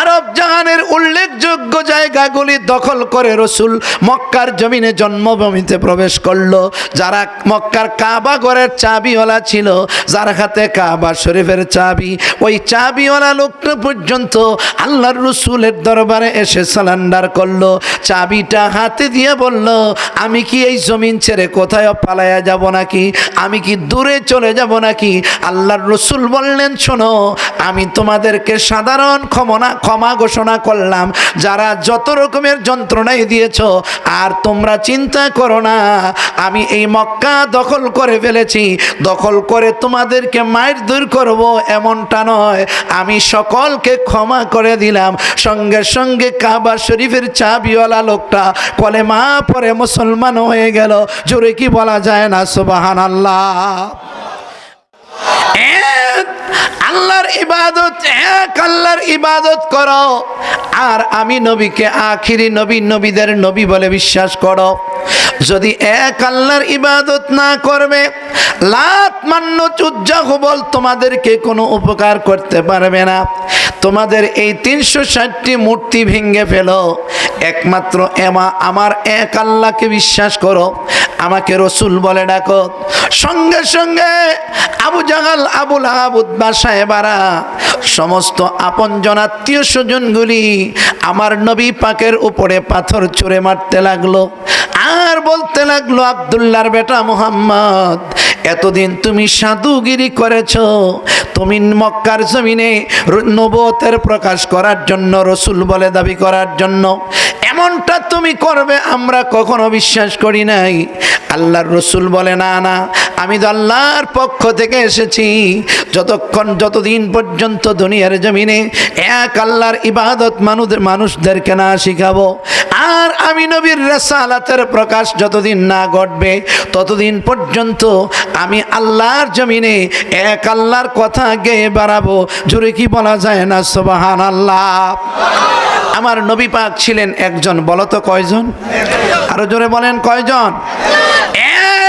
আরব জাহানের উল্লেখযোগ্য জায়গাগুলি দখল করে রসুল মক্কার জমিনে জন্মভূমিতে প্রবেশ করল। যারা মক্কার কাবা ঘরের চাবিওয়ালা ছিল, যার হাতে কাবা শরীফের চাবি, ওই চাবিওয়ালা লোকটা পর্যন্ত আল্লাহর রসুলের দরবারে এসে সালান্ডার করল। চাবিটা হাতে দিয়ে বলল, আমি কি এই জমিন ছেড়ে কোথায় পালায়া যাব নাকি? আমি কি দূরে চলে যাব নাকি? আল্লাহর রসুল বললেন, শোনো, আমি তোমাদেরকে সাধারণ ক্ষমনা ক্ষমা ঘোষণা করলাম। যারা যত রকমের যন্ত্রণাই দিয়েছ, আর তোমরা চিন্তা করো না, আমি এই মক্কা দখল করে ফেলেছি। দখল করে তোমাদেরকে মায়ের দূর করব এমনটা নয়। আমি সকলকে ক্ষমা করে দিলাম। সঙ্গে সঙ্গে কাবা শরীফের চাবিওয়ালা লোকটা কলেমা পরে মুসলমান হয়ে গেল। জোরে কি বলা যায় না? সুবাহান আল্লাহ আল্লাহর ইবাদত, এক আল্লাহর ইবাদত করো। আর আমি নবীকে আখিরি নবী, নবীদের নবী বলে বিশ্বাস করো। যদি এক আল্লাহর ইবাদত না করবে, লাত মান্য চুজ্জা হবল তোমাদেরকে কোনো উপকার করতে পারবে না। তোমাদের এই তিনশো ষাটটি মূর্তি ভেঙে ফেলো। একমাত্র এমা, আমার এক আল্লাহকে বিশ্বাস করো। আমাকে রসুল বলে ডাকো। সঙ্গে সঙ্গে আবু জাহাল আবুল আবুদ্বা সাহেবারা, সমস্ত আপনজন আত্মীয় স্বজনগুলি আমার নবী পাকের উপরে পাথর ছুঁড়ে মারতে লাগল। আর বলতে লাগল আবদুল্লার বেটা মোহাম্মদ এতদিন তুমি সাধুগিরি করেছ। তুমি মক্কার জমিনে নবতের প্রকাশ করার জন্য, রসুল বলে দাবি করার জন্য। এমনটা তুমি করবে, আমরা কখনো বিশ্বাস করি নাই। আল্লাহর রসুল বলে, না না, আমি তো আল্লাহর পক্ষ থেকে এসেছি। যতক্ষণ, যতদিন পর্যন্ত দুনিয়ার জমিনে এক আল্লাহর ইবাদত মানুষ, মানুষদেরকে না শিখাবো, আর আমি নবীর রেসালাতের প্রকাশ যতদিন না ঘটবে, ততদিন পর্যন্ত আমি আল্লাহর জমিনে এক আল্লাহর কথা গেয়ে বাড়াবো। জুড়ে কি বলা যায় না? সোবাহান আল্লাহ আমার নবী পাক ছিলেন একজন বলতো কয়জন? আরও জোরে বলেন, কয়জন?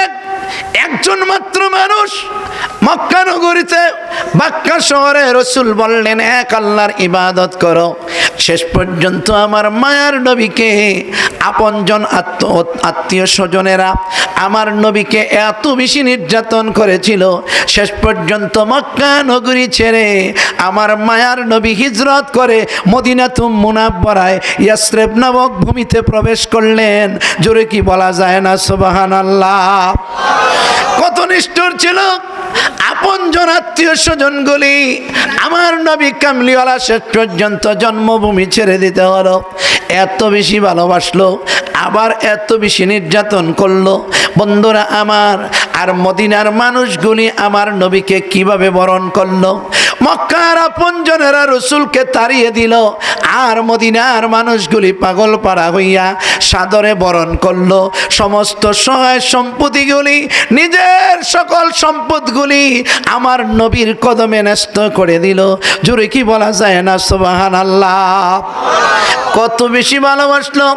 এক, একজন মাত্র মানুষ। মক্কা নগরীতে, বাক্কা শহরে রসুল বললেন, এক আল্লাহর ইবাদত করো। শেষ পর্যন্ত আমার মায়ার নবীকে আপনজন আত্ম আত্মীয় স্বজনেরা আমার নবীকে এত বেশি নির্যাতন করেছিল। শেষ পর্যন্ত মক্কা নগরী ছেড়ে আমার মায়ার নবী হিজরত করে মদিনাতুম মুনাব্বরায় ইয়াসরেব নামক ভূমিতে প্রবেশ করলেন। জোরে কি বলা যায় না? সুবাহান আল্লাহ কত নিষ্ঠুর ছিল। আপন জন আত্মীয় স্বজনগুলি আমার নবী কামলিওয়ালা শেষ পর্যন্ত জন্মভূমি ছেড়ে দিতে হলো। এত বেশি ভালোবাসলো, আবার এত বেশি নির্যাতন করল। বন্ধুরা আমার, আর মদিনার মানুষগুলি আমার নবীকে কীভাবে বরণ করল? মক্কার আপনজনেরা রসুলকে তাড়িয়ে দিল। আর মদিনার মানুষগুলি পাগল পাড়া হইয়া সাদরে বরণ করল। সমস্ত সহায় সম্পত্তিগুলি, নিজের সকল সম্পদগুলি আমার নবীর কদমে ন্যস্ত করে দিল। জুড়ে কি বলা যায় না? সুবাহান আল্লাহ কত বেশি ভালোবাসলো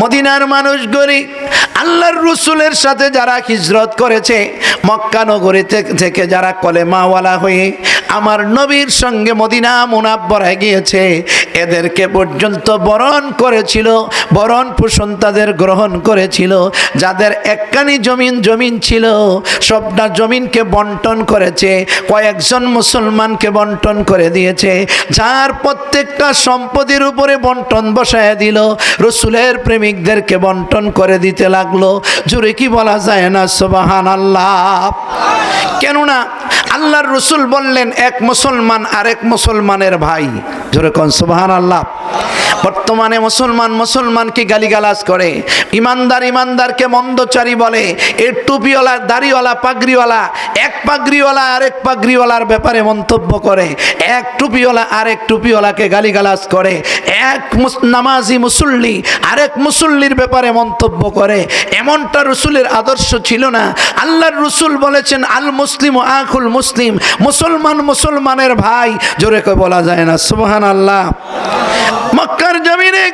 মদিনার মানুষগুলি। আল্লাহর রসুলের সাথে যারা হিজরত করেছে, মক্কা নগরী থেকে- থেকে যারা কলেমাওয়ালা হয়ে আমার নবীর সঙ্গে মদিনা মুনাব্বরায় গিয়েছে। এদেরকে পর্যন্ত বরণ করেছিল, বরণ পোষণ তাদের গ্রহণ করেছিল। যাদের একখানি জমিন জমিন ছিল, সবটা জমিনকে বন্টন করেছে, কয়েকজন মুসলমানকে বন্টন করে দিয়েছে। যার প্রত্যেকটা সম্পদের উপরে বন্টন বসায় দিল, রসুলের প্রেমিকদেরকে বন্টন করে দিতে লাগল। জুড়ে কি বলা যায় না? সোবাহান আল্লাহ কেননা আল্লাহর রসুল বললেন এক মুসলমান আরেক মুসলমানের ভাই। জোরে কন সুবাহান আল্লাহ বর্তমানে মুসলমান মুসলমানকে গালিগালাজ করে। ইমানদার ইমানদারকে মন্দচারী বলে। এর টুপিওয়ালা, দাড়িওয়ালা, পাগড়িওয়ালা, এক পাগড়িওয়ালা আরেক পাগড়িওয়ালার ব্যাপারে মন্তব্য করে। এক টুপিওয়ালা আরেক টুপিওয়ালাকে গালিগালাজ করে। এক নামাজি মুসল্লি আরেক মুসল্লির ব্যাপারে মন্তব্য করে। এমনটা রসুলের আদর্শ ছিল না। আল্লাহর রসুল বলেছেন, আল মুসলিম ও আখুল মুসলিম। মুসলমান মুসলমানের ভাই, জোরে কই বলা যায় না। সুবহান আল্লাহ মক্কার জমিনে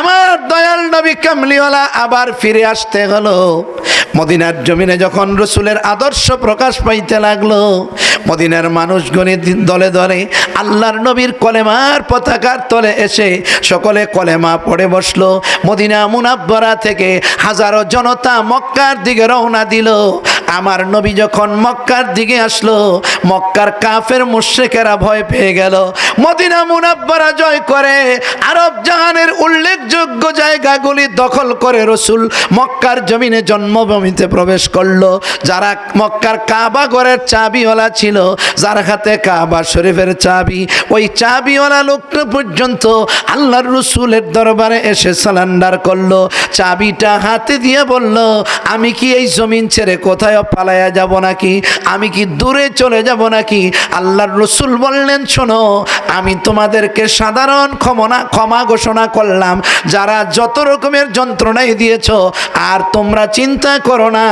আমার দয়াল নবী কামলিওয়ালা আবার ফিরে আসতে হলো মদিনার জমিনে যখন রসুলের আদর্শ প্রকাশ পাইতে লাগল, মদিনার মানুষগণে দলে দলে আল্লাহর নবীর কলেমার পতাকার তলে এসে সকলে কলেমা পড়ে বসল। মদিনা মুনাব্বরা থেকে হাজারো জনতা মক্কার দিকে রওনা দিল। আমার নবী যখন মক্কার দিকে আসলো, মক্কার কাফের মুশ্রিকেরা ভয় পেয়ে গেল। মদিনা মুনাব্বারা জয় করে, আরব জাহানের উল্লেখযোগ্য জায়গাগুলি দখল করে রসুল মক্কার জমিনে জন্মভূমিতে প্রবেশ করল। যারা মক্কার কাবা ঘরের চাবিওয়ালা ছিল, যার হাতে কাবা শরীফের চাবি, ওই চাবিওয়ালা লোকটা পর্যন্ত আল্লাহর রসুলের দরবারে এসে সালান্ডার করল। চাবিটা হাতে দিয়ে বলল, আমি কি এই জমিন ছেড়ে কোথায় পালায়া যাব নাকি? আমি কি দূরে চলে যাব নাকি? আল্লাহর রসুল বললেন, শোনো, আমি তোমাদেরকে সাধারণ ক্ষমনা, ক্ষমা ঘোষণা করলাম। যারা যত রকমের যন্ত্রণাই দিয়েছ, আর তোমরা চিন্তা করো না,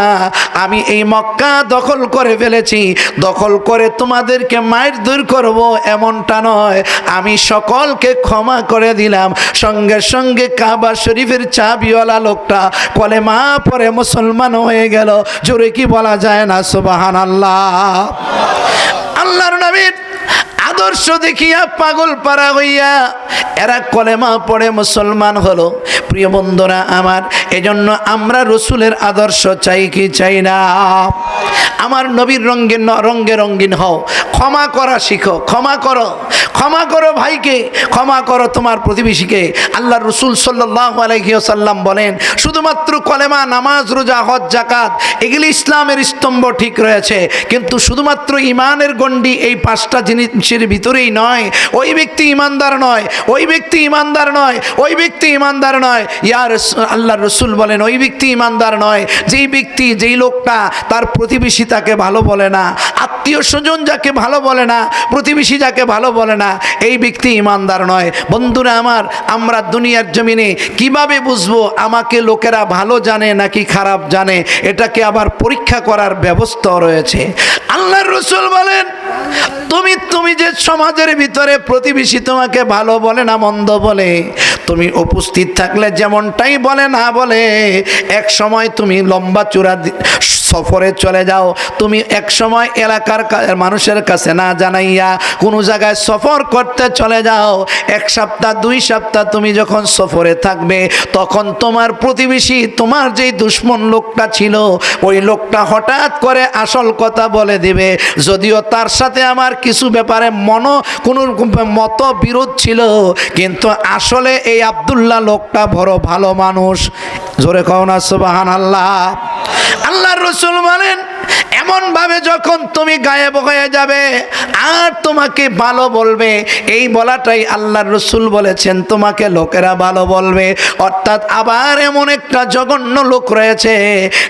আমি এই মক্কা দখল করে ফেলেছি। দখল করে তোমাদেরকে মায়ের দূর করব, এমনটা নয়। আমি সকলকে ক্ষমা করে দিলাম। সঙ্গে সঙ্গে কাবা শরীফের চাবিওয়ালা লোকটা কলে মা পরে মুসলমান হয়ে গেল। জোরে কি বলা? যায় না সুবাহান আল্লাহ আল্লাহর নবীর আদর্শ দেখিয়া পাগল পারা হইয়া এরা কলেমা পড়ে মুসলমান হলো। প্রিয় বন্ধুরা আমার, এজন্য আমরা রসুলের আদর্শ চাই কি চাই না? আমার নবীর রঙ্গে রঙ্গে রঙ্গিন হও। ক্ষমা করা শিখো, ক্ষমা করো। ক্ষমা করো ভাইকে, ক্ষমা করো তোমার প্রতিবেশীকে। আল্লাহ রসুল সাল্লাহ আলহিসাল্লাম বলেন, শুধুমাত্র কলেমা, নামাজ, রোজা, হজ জাকাত এগুলি ইসলামের স্তম্ভ ঠিক রয়েছে। কিন্তু শুধুমাত্র ইমানের গণ্ডি এই পাঁচটা জিনিসের ভিতরেই নয়। ওই ব্যক্তি ইমানদার নয়, ওই ব্যক্তি ইমানদার নয়, ওই ব্যক্তি ইমানদার নয়। ইয়ার আল্লাহ রসুল বলেন, ওই ব্যক্তি ইমানদার নয়। যেই ব্যক্তি, যেই লোকটা তার প্রতিবেশী তাকে ভালো বলে না, আত্মীয় স্বজন যাকে ভালো বলে না, প্রতিবেশী যাকে ভালো বলে না, এই ব্যক্তি ইমানদার নয়। বন্ধুরা আমার, আমরা দুনিয়ার জমিনে কীভাবে বুঝব আমাকে লোকেরা ভালো জানে নাকি খারাপ জানে? এটাকে আবার পরীক্ষা করার ব্যবস্থা রয়েছে। আল্লাহর রসুল বলেন তুমি তুমি যে সমাজের ভিতরে প্রতিবেশী তোমাকে ভালো বলে না মন্দ বলে, তুমি উপস্থিত থাকলে যেমনটাই বলে না বলে, এক সময় তুমি লম্বা চূড়া সফরে চলে যাও। তুমি এক সময় এলাকার মানুষের কাছে না জানাইয়া কোনো জায়গায় সফর করতে চলে যাও। এক সপ্তাহ, দুই সপ্তাহ তুমি যখন সফরে থাকবে, তখন তোমার প্রতিবেশী, তোমার যেই দুশ্মন লোকটা ছিল, ওই লোকটা হঠাৎ করে আসল কথা বলে দিবে। যদিও তার সাথে আমার কিছু ব্যাপারে মন, কোনো মত বিরোধ ছিল, কিন্তু আসলে এই আবদুল্লাহ লোকটা বড় ভালো মানুষ। জোরে কও না সুবাহান আল্লাহ আল্লাহর রসুল বলেন এমন ভাবে যখন তুমি গায়েব হয়ে যাবে, আর তোমাকে ভালো বলবে, এই বলাটাই আল্লাহর রসুল বলেছেন, তোমাকে লোকেরা ভালো বলবে। অর্থাৎ আবার এমন একটা জঘন্য লোক রয়েছে,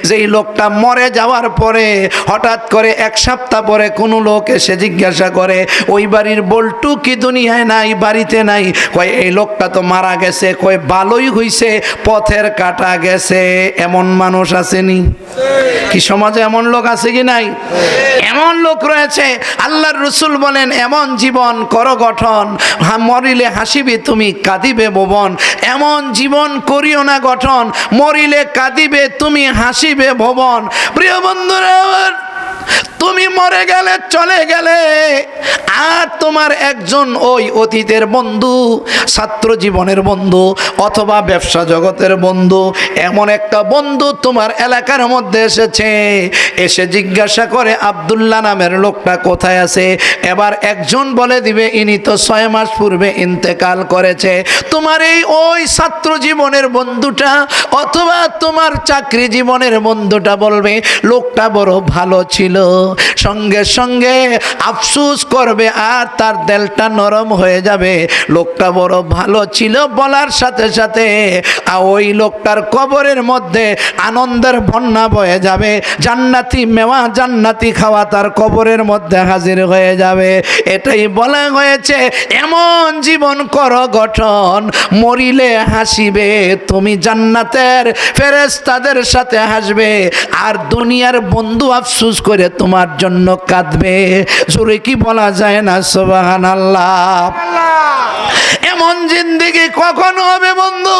যেই লোকটা মরে যাওয়ার পরে হঠাৎ করে এক সপ্তাহ পরে কোনো লোক এসে জিজ্ঞাসা করে, ওই বাড়ির বল্টু কি দুনিয়ায় নাই, বাড়িতে নাই? কয়, এই লোকটা তো মারা গেছে। কয়, ভালোই হইছে, পথের কাটা গেছে। এমন মানুষ আসেনি? কি সমাজে এমন লোক আছে কি নাই? এমন লোক রয়েছে, আল্লাহর রসুল বলেন, এমন জীবন কর গঠন। মরিলে হাসিবে, তুমি কাঁদিবে ভবন এমন জীবন করিও না গঠন, মরিলে কাঁদিবে, তুমি হাসিবে ভবন প্রিয় বন্ধুরা, তুমি মরে গেলে, চলে গেলে আর তোমার একজন ওই অতীতের বন্ধু, ছাত্র জীবনের বন্ধু অথবা ব্যবসা জগতের বন্ধু, এমন একটা বন্ধু তোমার এলাকার মধ্যে এসেছে। এসে জিজ্ঞাসা করে, আবদুল্লাহ নামের লোকটা কোথায় আছে? এবার একজন বলে দিবে, ইনি তো ছয় মাস পূর্বে ইন্তেকাল করেছে। তোমার এই ওই ছাত্র জীবনের বন্ধুটা অথবা তোমার চাকরি জীবনের বন্ধুটা বলবে, লোকটা বড় ভালো ছিল। সঙ্গে সঙ্গে আফসুস করবে আর তার দেলটা নরম হয়ে যাবে। লোকটা বড় ভালো ছিল বলার সাথে সাথে আর ওই লোকটার কবরের মধ্যে আনন্দের বন্যা বয়ে যাবে। জান্নাতি মেওয়া, জান্নাতি খাওয়া তার কবরের মধ্যে হাজির হয়ে যাবে। এটাই বলা হয়েছে, এমন জীবন কর গঠন, মরিলে হাসিবে, তুমি জান্নাতের ফেরেস তাদের সাথে হাসবে আর দুনিয়ার বন্ধু আফসুস করে তোমার জন্য কাঁদবে। জোরে কি বলা যায় না সোবাহান আল্লাহ এমন জিন্দিগি কখন হবে বন্ধু?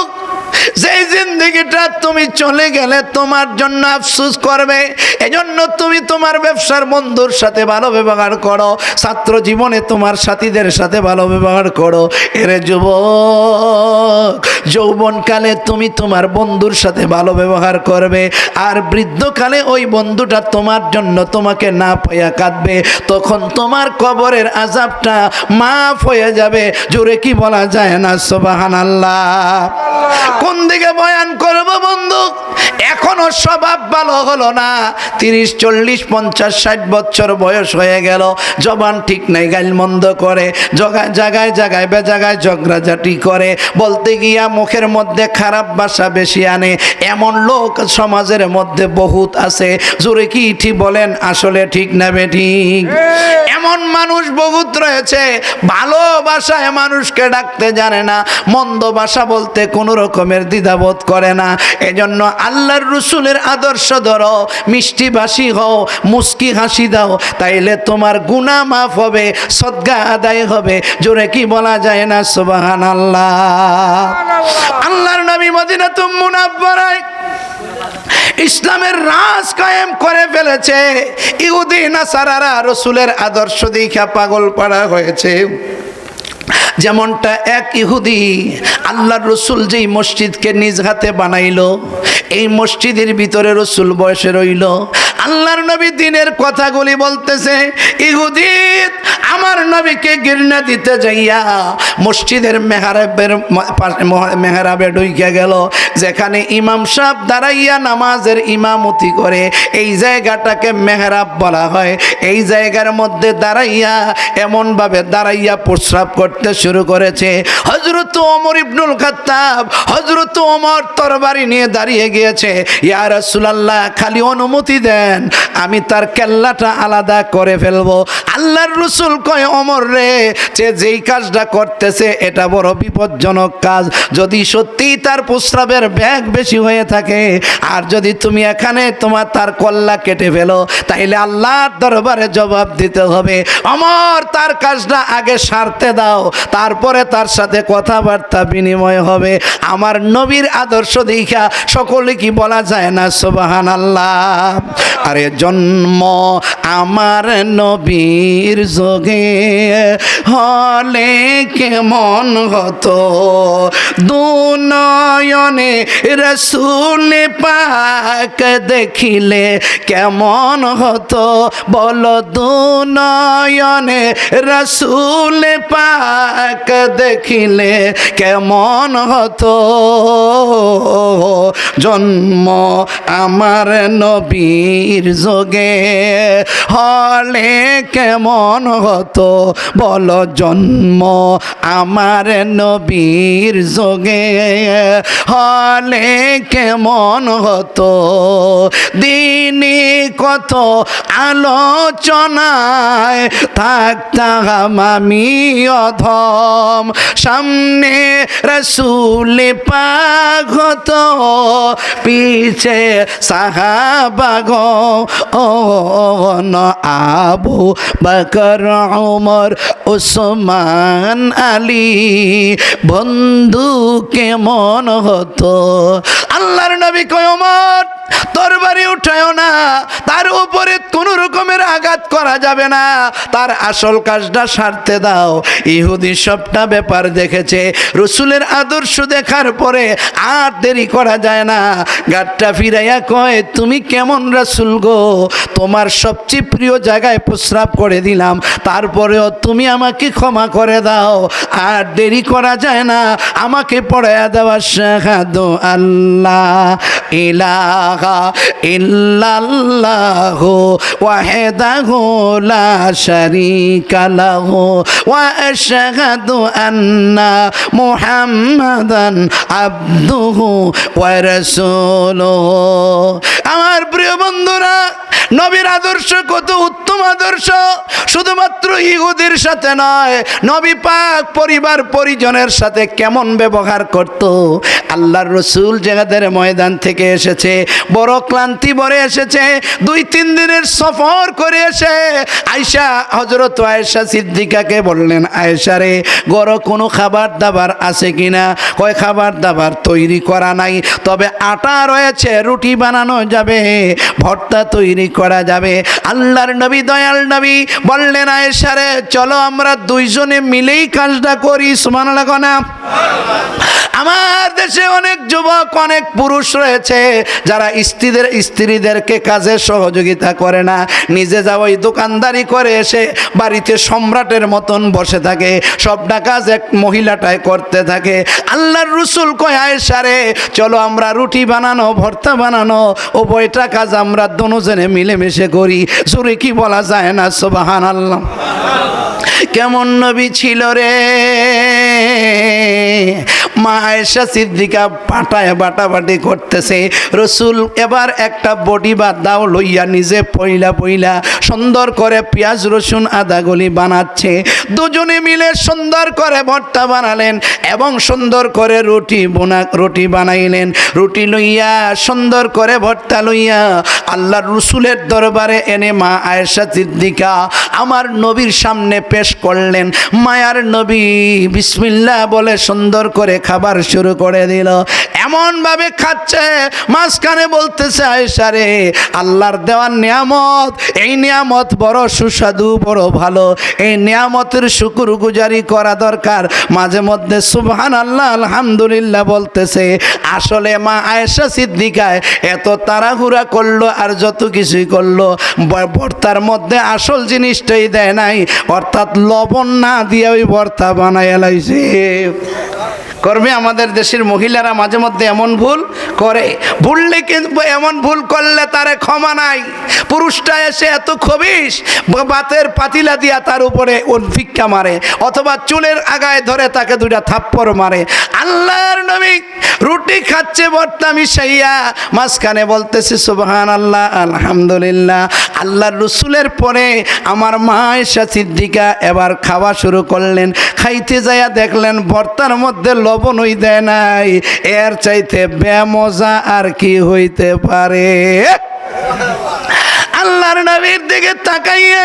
সেই জিন্দগিটা তুমি চলে গেলে তোমার জন্য আফসুস করবে এজন্য তুমি তোমার ব্যবসার বন্ধুর সাথে ভালো ব্যবহার করো ছাত্র জীবনে তোমার সাথীদের সাথে ভালো ব্যবহার করো। এরে যুবক যৌবনকালে তুমি তোমার বন্ধুর সাথে ভালো ব্যবহার করবে, আর বৃদ্ধকালে ওই বন্ধুটা তোমার জন্য তোমাকে না পাইয়া কাঁদবে। তখন তোমার কবরের আজাবটা মাফ হয়ে যাবে। জোরে কি বলা যায় না? সোবাহান আল্লাহ কোন দিকে বয়ান করব এখনও স্বভাব ভালো হলো না। তিরিশ চল্লিশ পঞ্চাশ ষাট বছর বয়স হয়ে গেল। জবান ঠিক নাই গাইল মন্দ করে। জগায় জায়গায় জাগায় বেজাগায় ঝগড়াঝাটি করে। বলতে গিয়া মুখের মধ্যে খারাপ ভাষা বেশি আনে। এমন লোক সমাজের মধ্যে বহুত আছে। জোরে কি ঠিক বলেন আসলে ঠিক না ঠিক? এমন মানুষ বহুত রয়েছে। ভালো ভাষায় মানুষকে ডাকতে জানে না। মন্দ ভাষা বলতে কোনো রকমের দ্বিধাবোধ করে না। এজন্য আল্লাহর রসুলের আদর্শ ধরো মিষ্টি ভাষী হও মুস্কি হাসি দাও তাইলে তোমার গুণা মাফ হবে সদ্গা আদায় হবে। জোরে কি বলা যায় না? সুবাহান আল্লাহ আল্লাহর নবী মদিনা তুম মুনাব্বরায় ইসলামের রাজ কায়েম করে ফেলেছে। ইহুদি নাসারারা রসুলের আদর্শ দেখা পাগল পাড়া হয়েছে। যেমনটা এক ইহুদি, আল্লাহর রসুল যেই মসজিদকে নিজ হাতে বানাইল, এই মসজিদের ভিতরে রসুল বয়সে রইল। আল্লাহর নবী দিনের কথাগুলি বলতেছে, ইহুদি, আমার নবীকে গির্না দিতে যাইয়া মসজিদের মেহরাবের মেহরাবে ঢুকে গেল। যেখানে ইমাম সাহেব দাঁড়াইয়া নামাজের ইমামতি করে, এই জায়গাটাকে মেহরাব বলা হয়। এই জায়গার মধ্যে দাঁড়াইয়া এমনভাবে দাঁড়াইয়া প্রস্রাব করতে শুরু করেছে। হজরত ওমর ইবনুল খাত্তাব হজরত ওমর তরবারি নিয়ে দাঁড়িয়ে গিয়েছে। ইয়া রাসূলুল্লাহ, খালি অনুমতি দেন, আমি তার কেল্লাটা আলাদা করে ফেলব। আল্লাহর রসুল কয় অমর রে, যে যেই কাজটা করতেছে, এটা বড় বিপজ্জনক কাজ। যদি সত্যিই তার প্রস্রাবের ব্যাগ বেশি হয়ে থাকে, আর যদি তুমি এখানে তোমার তার কল্লা কেটে ফেলো, তাইলে আল্লাহর দরবারে জবাব দিতে হবে। অমর তার কাজটা আগে সারতে দাও। তারপরে তার সাথে কথাবার্তা বিনিময় হবে। আমার নবীর আদর্শ দেখা সকলে কি বলা যায় না? সোবাহান আল্লাহ আরে জন্ম আমার নবীর যোগে হলে কেমন হতো? দুনয়নে রসুল পাক দেখিলে কেমন হতো? বলো দুনয়নে রসুল পাক দেখিলে কেমন হতো? জন্ম আমার নবীর যোগে হলে কেমন হতো? বল, জন্ম আমার নবীর যোগে হলে কেমন হতো? দিনে কত আলোচনায় থাকতাম আমি অধম সামনে রসুল পাগত পিছে সাহাবাগ আবু বকর, ওমর, ওসমান, আলী। বন্ধু কেমন হতো? আল্লাহর নবী কয়, ওমর তরবারি না, তার উপরে কোনো রকমের আঘাত করা যাবে না। তার আসল কাজটা সারতে দাও। ইহুদি সবটা ব্যাপার দেখেছে। রসুলের আদর্শ দেখার পরে আর দেরি করা যায় না। গাটটা ফিরাইয়া কয়, তুমি কেমন রাসুল গো? তোমার সবচেয়ে প্রিয় জায়গায় প্রস্রাব করে দিলাম। তারপরেও তুমি আমাকে ক্ষমা করে দাও। আর দেরি করা যায় না। আমাকে পড়াইয়া দেওয়া শাহাদু আল্লাহ। ইলাহা ইল্লাল্লাহ ওয়াহিদাহু লা শারীকা লাহু ওয়া আশহাদু আন্না মুহাম্মাদান আবদুহু ওয়া রাসূলুহু। আমার প্রিয় বন্ধুরা, নবীর আদর্শ কত উত্তম আদর্শ? শুধুমাত্র ইহুদির সাথে নয়, নবী পাক পরিবার পরিজনের সাথে কেমন ব্যবহার করত? আল্লাহর রসুল জেগাদের ময়দান থেকে এসেছে, বড় ক্লান্তি ভরে এসেছে, দুই, তিন দিনের সফর করে এসে আয়সা হজরত আয়েশা সিদ্দিকাকে বললেন, আয়েশা রে গড় কোনো খাবার দাবার আছে কিনা? কয়, খাবার দাবার তৈরি করা নাই, তবে আটা রয়েছে, রুটি বানানো যাবে, ভর্তা তৈরি করা যাবে। আল্লাহর নবী, দয়াল নবী বললেন, আয়েশা রে, চলো আমরা দুইজনে মিলেই কাজটা করি সুমান না? আমার দেশে অনেক যুবক, অনেক পুরুষ রয়েছে যারা স্ত্রীদের, স্ত্রীদেরকে কাজে সহযোগিতা করে না। নিজে যা ওই দোকানদারি করে এসে বাড়িতে সম্রাটের মতন বসে থাকে। সবটা কাজ এক মহিলাটাই করতে থাকে। আল্লাহর রসুল কয় আয়সারে চলো আমরা রুটি বানানো, ভর্তা বানানো, ও বইটা কাজ আমরা দুজনে মিলেমিশে করি। সুরে কি বলা যায় না? সোবাহান আল্লাহ কেমন নবী ছিল রে? মা আয়েশা সিদ্দিকা পাটায় বাটাবাটি করতেছে। রসুল এবার একটা বডি বা দাও লইয়া নিজে পইলা পইলা সুন্দর করে পেঁয়াজ, রসুন, আদা গলি বানাচ্ছে। দুজনে মিলে সুন্দর করে ভর্তা বানালেন এবং সুন্দর করে রুটি বোনা, রুটি বানাইলেন। রুটি লইয়া, সুন্দর করে ভর্তা লইয়া আল্লাহর রসুলের দরবারে এনে মা আয়েশা সিদ্দিকা আমার নবীর সামনে পেশ করলেন। মায়ার নবী বিসমিল্লা বলে সুন্দর করে খাবার শুরু করে দিল। এমনভাবে খাচ্ছে, মাঝখানে বলতেছে, আয়েশা রে, আল্লাহর দেওয়ার নিয়ামত, এই নিয়ামত বড় সুস্বাদু, বড় ভালো। এই নিয়ামতের শুকুর গুজারি করা দরকার। মাঝে মধ্যে সুবহান আল্লাহ আলহামদুলিল্লাহ বলতেছে, আসলে মা আয়েশা সিদ্দিকায় এত তাড়াহুড়া করল আর যত কিছুই করল ভর্তার মধ্যে আসল জিনিসটাই দেয় নাই। অর্থাৎ লবণ না দিয়ে ওই ভর্তা বানায় লাইছে। করবে আমাদের দেশের মহিলারা মাঝে মধ্যে এমন ভুল করে। ভুললে কিন্তু এমন ভুল করলে তারে ক্ষমা নাই। পুরুষটা এসে এত খবিস বাতের পাতিলা দিয়া তার উপরে ভিক্ষা মারে, অথবা চুলের আগায় ধরে তাকে দুইটা থাপ্পড় মারে। আল্লাহর নবী রুটি খাচ্ছে, বর্তা মিশাইয়া মাঝখানে বলতেছে সুবহান আল্লাহ আলহামদুলিল্লাহ। আল্লাহর রসুলের পরে আমার মা এসা সিদ্দিকা এবার খাওয়া শুরু করলেন। খাইতে যাইয়া দেখলেন ভর্তার মধ্যে লবণই দেয় নাই। এর চাইতে বেমজা আর কি হইতে পারে? আল্লাহর নবীর দিকে তাকাইয়ে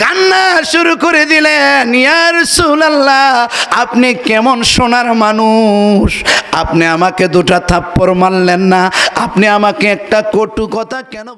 কান্না শুরু করে দিলেন ইয়ার আল্লাহ আপনি কেমন সোনার মানুষ? আপনি আমাকে দুটা থাপ্পড় মারলেন না? আপনি আমাকে একটা কটু কথা কেন